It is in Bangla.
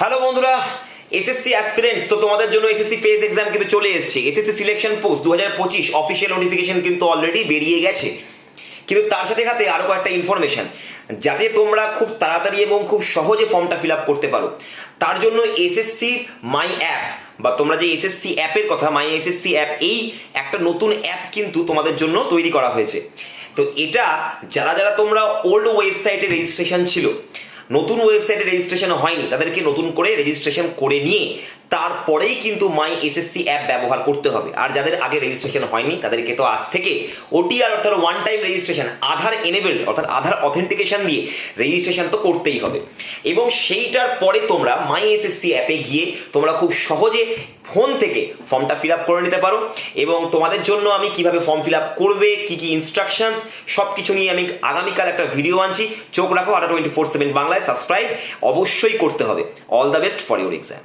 হ্যালো বন্ধুরা এসএসসি অ্যাসপিরেন্টস তো তোমাদের জন্য এসএসসি ফেস এক্সাম কিন্তু চলে এসেছে। এসএসসি সিলেকশন পোস্ট দু হাজার পঁচিশ অফিসিয়াল নোটিফিকেশন কিন্তু অলরেডি বেরিয়ে গেছে। কিন্তু তার সাথে সাথে আরও কয়েকটা ইনফরমেশন যাতে তোমরা খুব তাড়াতাড়ি এবং খুব সহজে ফর্মটা ফিল আপ করতে পারো। তার জন্য এসএসসি মাই অ্যাপ বা তোমরা যে এসএসসি অ্যাপের কথা মাই এসএসসি অ্যাপ এই একটা নতুন অ্যাপ কিন্তু তোমাদের জন্য তৈরি করা হয়েছে। তো এটা যারা যারা তোমরা ওল্ড ওয়েবসাইটে রেজিস্ট্রেশন ছিল নতুন ওয়েবসাইটে রেজিস্ট্রেশন হয়নি। তাদেরকে নতুন করে রেজিস্ট্রেশন করে নিয়ে তারপরেই কিন্তু মাই এসএসসি অ্যাপ ব্যবহার করতে হবে। আর যাদের আগে রেজিস্ট্রেশন হয়নি, তাদেরকে তো আজ থেকে ওটিআর অর্থাৎ one time registration Aadhaar enable অর্থাৎ আধার অথেন্টিকেশন দিয়ে রেজিস্ট্রেশন তো করতেই হবে। এবং সেইটার পরে তোমরা মাই এসএসসি অ্যাপে গিয়ে তোমরা খুব সহজে ফোন থেকে ফর্মটা ফিল আপ করে নিতে পারো। এবং তোমাদের জন্য আমি কীভাবে ফর্ম ফিল আপ করবে, কি কি ইনস্ট্রাকশনস সব কিছু নিয়ে আমি আগামীকাল একটা ভিডিও আনছি। চোখ রাখো আটা টোয়েন্টি ফোর সেভেন বাংলায় সাবস্ক্রাইব অবশ্যই করতে হবে। All the best for your exam